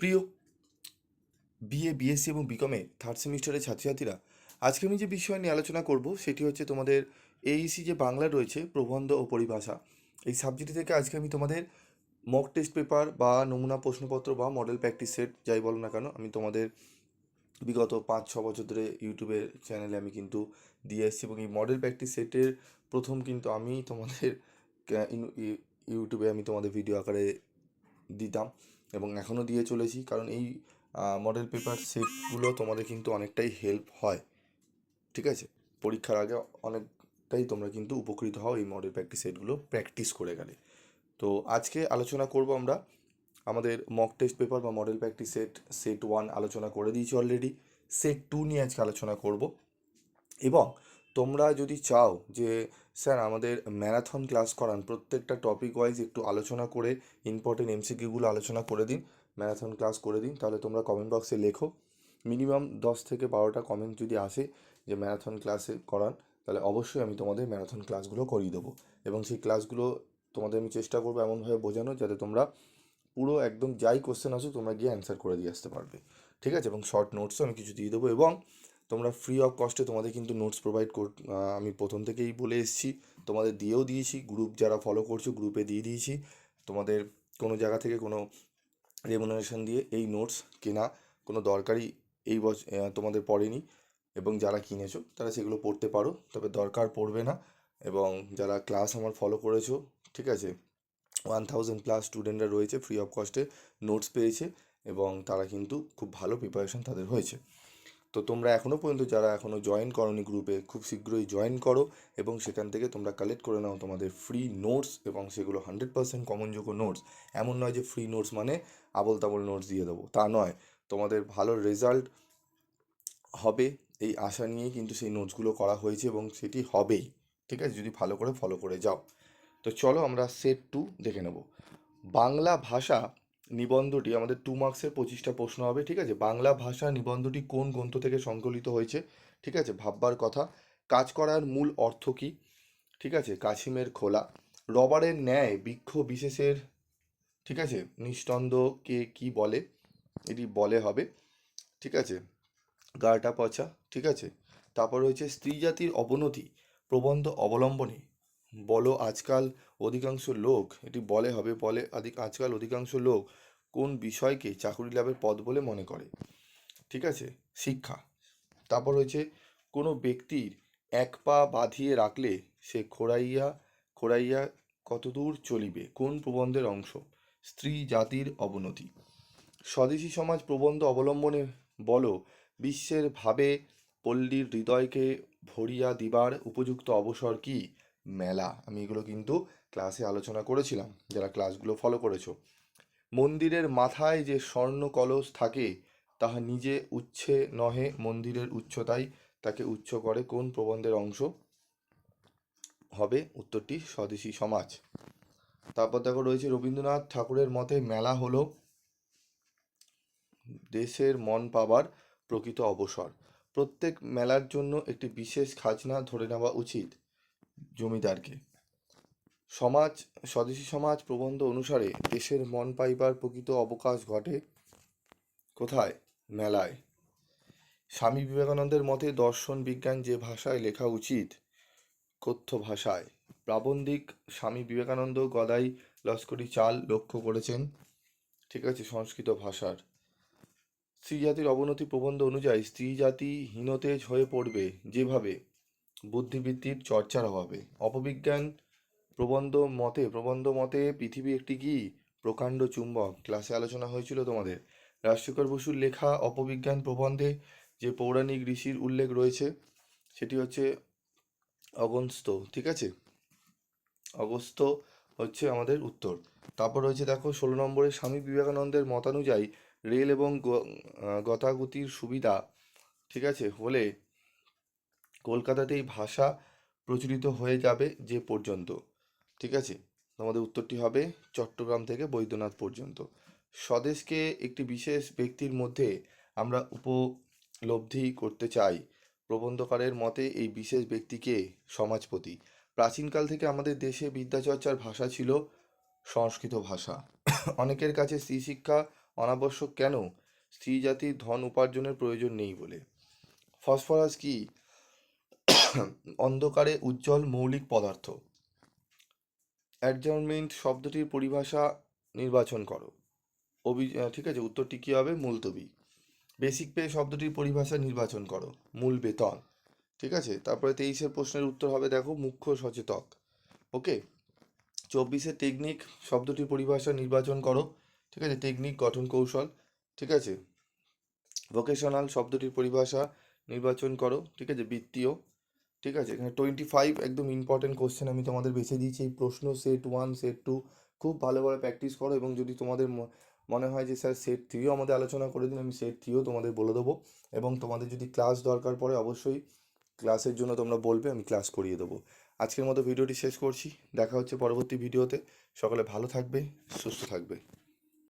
প্রিয় BA BSc এবং বিকমে third সেমিস্টারের ছাত্রছাত্রীরা, আজকে আমি যে বিষয় নিয়ে আলোচনা করব সেটি হচ্ছে তোমাদের এইসি যে বাংলা রয়েছে, প্রবন্ধ ও পরিভাষা। এই সাবজেক্ট থেকে আজকে আমি তোমাদের মক টেস্ট পেপার বা নমুনা প্রশ্নপত্র বা মডেল প্র্যাকটিস সেট যাই বলো না কেন, আমি তোমাদের বিগত পাঁচ, ছ বছর ধরে ইউটিউবের চ্যানেলে আমি কিন্তু দিয়ে এসেছি এবং এই মডেল প্র্যাকটিস সেটের প্রথম কিন্তু আমি তোমাদের ইউটিউবে আমি তোমাদের ভিডিও আকারে দিতাম। এবং এখনও দিয়ে চলেছি। কারণ এই মডেল পেপার সেটগুলো তোমাদের কিন্তু অনেকটাই হেল্প হয়। ঠিক আছে? পরীক্ষার আগে অনেকটাই তোমরা কিন্তু উপকৃত হও এই মডেল প্র্যাকটিস সেটগুলো প্র্যাকটিস করে গেলে। তো আজকে আলোচনা করব আমরা। আমাদের মক টেস্ট পেপার বা model practice set set one আলোচনা করে দিয়েছি অলরেডি সেট টু নিয়ে আজকে আলোচনা করব। এবং তোমরা যদি চাও যে, স্যার আমাদের ম্যারাথন ক্লাস করান, প্রত্যেকটা টপিক ওয়াইজ একটু আলোচনা করে ইম্পর্টেন্ট এমসিকিউগুলো আলোচনা করে দিন, ম্যারাথন ক্লাস করে দিন, তাহলে তোমরা কমেন্ট বক্সে লেখো। মিনিমাম দশ থেকে বারোটা কমেন্ট যদি আসে যে, ম্যারাথন ক্লাসে করান, তাহলে অবশ্যই আমি তোমাদের ম্যারাথন ক্লাসগুলো করিয়ে দেবো। এবং সেই ক্লাসগুলো তোমাদের আমি চেষ্টা করব এমনভাবে বোঝানো যাতে তোমরা পুরো একদম যাই কোশ্চেন আসুক, তোমরা গিয়ে অ্যান্সার করে দিয়ে আসতে পারবে। ঠিক আছে? এবং শর্ট নোটসও আমি কিছু দিয়ে দেবো। এবং তোমরা ফ্রি অফ কস্টে তোমাদের কিন্তু নোটস প্রোভাইড কর আমি প্রথম থেকেই বলে এসেছি। তোমাদের দিয়েও দিয়েছি গ্রুপ যারা ফলো করছ গ্রুপে দিয়ে দিয়েছি। তোমাদের কোনো জায়গা থেকে কোনো রেমুনারেশন দিয়ে এই নোটস কেনা কোনো দরকারই এই বছর তোমাদের পড়েনি। এবং যারা কিনেছো, তারা সেগুলো পড়তে পারো, তবে দরকার পড়বে না। এবং যারা ক্লাস আমার ফলো করেছ, ঠিক আছে? ওয়ান থাউজেন্ড প্লাস স্টুডেন্টরা রয়েছে ফ্রি অফ কস্টে নোটস পেয়েছে। এবং তারা কিন্তু খুব ভালো প্রিপারেশন তাদের হয়েছে। তো তোমরা এখনও পর্যন্ত যারা এখনও জয়েন করনি গ্রুপে খুব শীঘ্রই জয়েন করো এবং সেখান থেকে তোমরা কালেক্ট করে নাও তোমাদের ফ্রি নোটস এবং সেগুলো হান্ড্রেড পার্সেন্ট কমনযোগ্য নোটস এমন নয় যে ফ্রি নোটস মানে আবল তাবল নোটস দিয়ে দেবো, তা নয়। তোমাদের ভালো রেজাল্ট হবে, এই আশা নিয়েই কিন্তু সেই নোটসগুলো করা হয়েছে এবং সেটি হবেই, ঠিক আছে? যদি ভালো করে ফলো করে যাও। তো চলো আমরা সেট টু দেখে নেব। বাংলা ভাষা নিবন্ধটি, আমাদের টু মার্কসের পঁচিশটা প্রশ্ন হবে, ঠিক আছে? বাংলা ভাষা নিবন্ধটি কোন গ্রন্থ থেকে সংকলিত হয়েছে, ঠিক আছে? ভাববার কথা। কাজ করার মূল অর্থ কী, ঠিক আছে? কাছিমের খোলা। রবারের ন্যায় বৃক্ষ বিশেষের, ঠিক আছে? নিস্তন্দকে কি বলে, এটি বলে হবে, ঠিক আছে? গাটা পচা, ঠিক আছে? তারপর রয়েছে স্ত্রী জাতির অবনতি, প্রবন্ধ অবলম্বনে। বলো আজকাল অধিকাংশ লোক, এটি বলে হবে, বলে আজকাল অধিকাংশ লোক কোন বিষয়কে চাকুরি লাভের পথ বলে মনে করে। ঠিক আছে? শিক্ষা। তারপর রয়েছে, কোনো ব্যক্তির এক পা বাঁধিয়ে রাখলে সে খোড়াইয়া খোড়াইয়া কতদূর চলিবে? কোন প্রবন্ধের অংশ? স্ত্রী জাতির অবনতি। স্বদেশী সমাজ প্রবন্ধ অবলম্বনে বলো, বিশ্বের ভাবে পল্লীর হৃদয়কে ভরিয়া দিবার উপযুক্ত অবসর কি? মেলা। আমি এগুলো কিন্তু ক্লাসে আলোচনা করেছিলাম, যারা ক্লাসগুলো ফলো করেছ। মন্দিরের মাথায় যে স্বর্ণ কলস থাকে, তাহা নিজে উচ্ছে নহে, মন্দিরের উচ্চতাই তাকে উচ্চ করে কোন প্রবন্ধের অংশ হবে, উত্তরটি স্বদেশী সমাজ। তারপর দেখো রয়েছে রবীন্দ্রনাথ ঠাকুরের মতে মেলা হলো দেশের মন পাবার প্রকৃত অবসর। প্রত্যেক মেলার জন্য একটি বিশেষ খাজনা ধরে নেওয়া উচিত। জমিদারকে। সমাজ, স্বদেশী সমাজ প্রবন্ধ অনুসারে দেশের মন পাইবার প্রকৃত অবকাশ ঘটে কোথায়? মেলায়। স্বামী বিবেকানন্দের মতে দর্শন বিজ্ঞান যে ভাষায় লেখা উচিত, কথ্য ভাষায়। প্রাবন্ধিক স্বামী বিবেকানন্দ গদাই লস্করি চাল লক্ষ্য করেছেন। ঠিক আছে, সংস্কৃত ভাষার। স্ত্রী জাতির অবনতি প্রবন্ধ অনুযায়ী স্ত্রী জাতি হীনতেজ হয়ে পড়বে যেভাবে বুদ্ধিবৃত্তির চর্চার অভাবে। অপবিজ্ঞান প্রবন্ধ মতে প্রবন্ধ মতে পৃথিবী একটি কি? প্রকাণ্ড চুম্বক। ক্লাসে আলোচনা হয়েছিল তোমাদের। রাজশেখর বসুর লেখা অপবিজ্ঞান প্রবন্ধে যে পৌরাণিক ঋষির উল্লেখ রয়েছে, সেটি হচ্ছে অগস্ত ঠিক আছে? অগস্ত্য হচ্ছে আমাদের উত্তর। তারপর রয়েছে দেখো, ষোলো নম্বরে স্বামী বিবেকানন্দের মতানুযায়ী রেল এবং গতাগতির সুবিধা, ঠিক আছে? হলে কলকাতাতেই ভাষা প্রচলিত হয়ে যাবে যে পর্যন্ত। ঠিক আছে? আমাদের উত্তরটি হবে চট্টগ্রাম থেকে বৈদ্যনাথ পর্যন্ত। স্বদেশকে একটি বিশেষ ব্যক্তির মধ্যে আমরা উপলব্ধি করতে চাই। প্রবন্ধকারের মতে এই বিশেষ ব্যক্তিকে সমাজপতি। প্রাচীনকাল থেকে আমাদের দেশে বিদ্যাচর্চার ভাষা ছিল সংস্কৃত ভাষা। অনেকের কাছে স্ত্রী শিক্ষা অনাবশ্যক কেন? স্ত্রী জাতির ধন উপার্জনের প্রয়োজন নেই বলে। ফসফরাস কি? অন্ধকারে উজ্জ্বল মৌলিক পদার্থ। অ্যাডজার্নমেন্ট শব্দটির পরিভাষা নির্বাচন করো। অভি ঠিক আছে, উত্তরটি কী হবে? মুলতবি। বেসিক পে শব্দটির পরিভাষা নির্বাচন করো। মূল বেতন। ঠিক আছে? তারপরে তেইশের প্রশ্নের উত্তর হবে, দেখো, মুখ্য সচেতক। ওকে চব্বিশে টেকনিক শব্দটির পরিভাষা নির্বাচন করো। ঠিক আছে? টেকনিক গঠন কৌশল। ঠিক আছে? ভোকেশনাল শব্দটির পরিভাষা নির্বাচন করো। ঠিক আছে? বৃত্তীয়। ঠিক আছে? এখানে টোয়েন্টি ফাইভ একদম ইম্পর্টেন্ট কোশ্চেন আমি তোমাদের বেছে দিয়েছি। এই প্রশ্ন সেট ওয়ান সেট টু খুব ভালোভাবে প্র্যাকটিস করো এবং যদি তোমাদের মনে হয় যে স্যার সেট থ্রিও আমাদের আলোচনা করে দিন, আমি সেট থ্রিও তোমাদের বলে দেবো এবং তোমাদের যদি ক্লাস দরকার পড়ে অবশ্যই ক্লাসের জন্য তোমরা বলবে, আমি ক্লাস করিয়ে দেবো। আজকের মতো ভিডিওটি শেষ করছি। দেখা হচ্ছে পরবর্তী ভিডিওতে সকলে ভালো থাকবে, সুস্থ থাকবে।